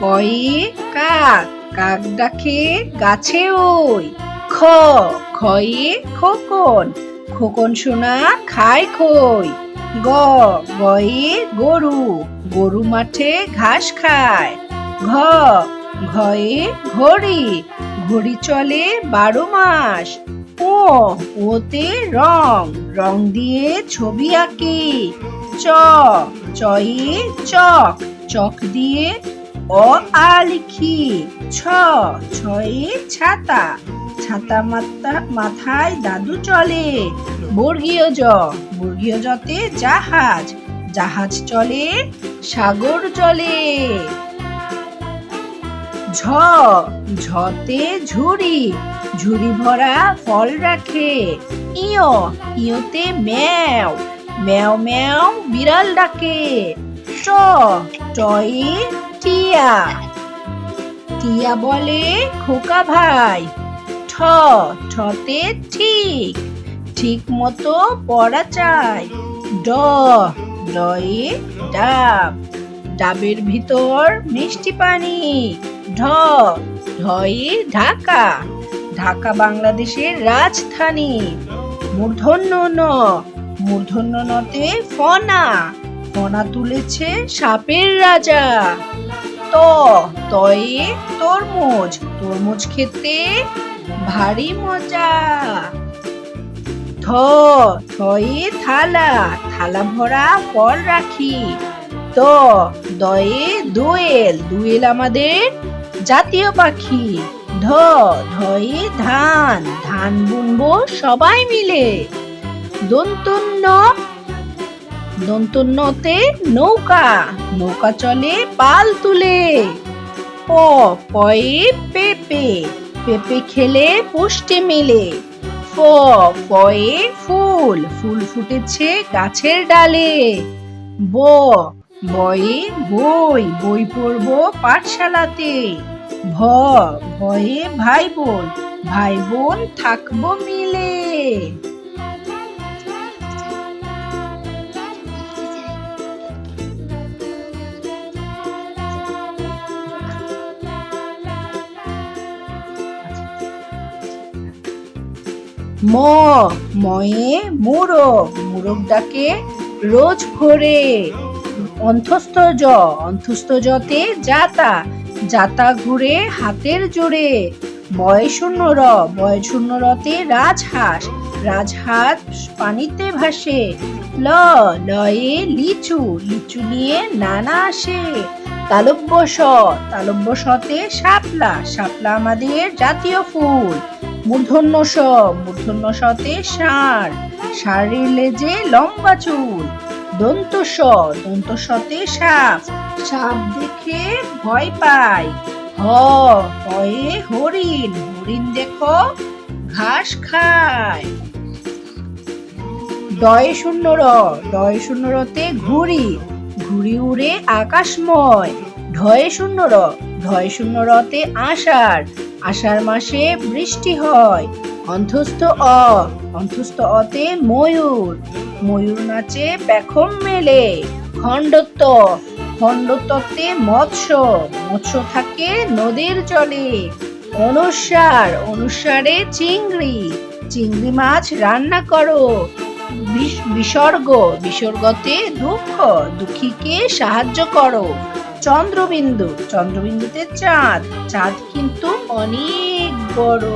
কয়ে কাক কাক ডাকে গাছে ওই। খ, খয়ে খোকন খোকন সোনা খায় খই। গ, গয়ে গরু গরু মাঠে ঘাস খায়। ঘ, ঘয়ে ঘড়ি ঘড়ি চলে বারো মাস। ও, ওতে রং রং দিয়ে ছবি আঁকি। চ, চয়ে চক চক দিয়ে অ আ লিখি, ছ, ছয়ে ছাতা ছাতা মাথা মাথায় দাদু চলে। বর্গীয় জ, বর্গীয় জতে জাহাজ জাহাজ চলে, সাগর চলে। ঝ, ঝতে ঝুড়ি ঝুড়ি ভরা ফল রাখে। ইয়, ইয়তে ম্যাও ম্যাও ম্যাও বিড়াল ডাকে। ট টয়ে টিয়া। টিয়া বলে, খোকা ভাই, ঠ, ঠতে ঠিক ঠিক মতো পড়া চাই। ড, ডয়ে ডাব, ডাবের ভিতর মিষ্টি পানি। ঢ, ঢয়ে ঢাকা ঢাকা বাংলাদেশের রাজধানী। মূর্ধন্য ন, মূর্ধন্য নতে ফনা ফনা তুলেছে সাপের রাজা। ত তয়ে তরমুজ। তরমুজ খেতে ভারী মজা। থ থয়ে থালা। থালা ভরা ফল রাখি। দ দয়ে দোয়েল। দোয়েল আমাদের জাতীয় পাখি। ধ, ধয়ে ধান। ধান বুনবো সবাই মিলে। দন্তন্য দন্তন্যতে নৌকা নৌকা চলে পাল তুলে। প, পয়ে পেঁপে পেঁপে খেলে পুষ্টি মেলে। ফ ফয়ে ফুল ফুল ফুটেছে গাছের ডালে। ব, বয়ে বই বই পড়ব পাঠশালাতে। ভ, ভয়ে ভাই বোন ভাই বোন থাকব মিলে। ম, ময়ে মুরগ মুরগ ডাকে রোজ ভোরে। অন্থস্থ জ অন্থস্থ জতে জাতা জাতা ঘুরে হাতের জোরে। বয় শূন্য র, বয় শূন্য রতে রাজহাঁস রাজহাঁস পানিতে ভাসে। ল, লয়ে লিচু লিচু নিয়ে নানা আসে। তালব্য স, তালব্য সতে শাপলা শাপলা আমাদের জাতীয় ফুল। মূর্ধন্য স মূর্ধন্য সতে ষাঁড় ষাঁড়ের লেজে লম্বা চুল দন্ত স দন্ত সতে সাপ সাপ দেখে ভয় পায়। হ হয়ে হরিণ হরিণ দেখো ঘাস খায়। ডয় শূন্য র ডয় শূন্য রতে ঘুড়ি ঘুড়ি উড়ে আকাশময়। ঢয়ে শূন্য র ঢয় শূন্য রতে আষাঢ় আষাঢ় মাসে বৃষ্টি হয় অন্থস্থ অ অন্থস্থ অতে ময়ূর ময়ূর নাচে পেখম মেলে, খণ্ডত্ব, খণ্ডত্বতে মৎস্য মৎস্য থাকে নদীর জলে, অনুসার, অনুসারে চিংড়ি চিংড়ি মাছ রান্না করো বিস- বিসর্গ, বিসর্গতে দুঃখ, দুঃখীকে সাহায্য করো। চন্দ্রবিন্দু। চন্দ্রবিন্দুতে চাঁদ। চাঁদ কিন্তু অনেক বড়।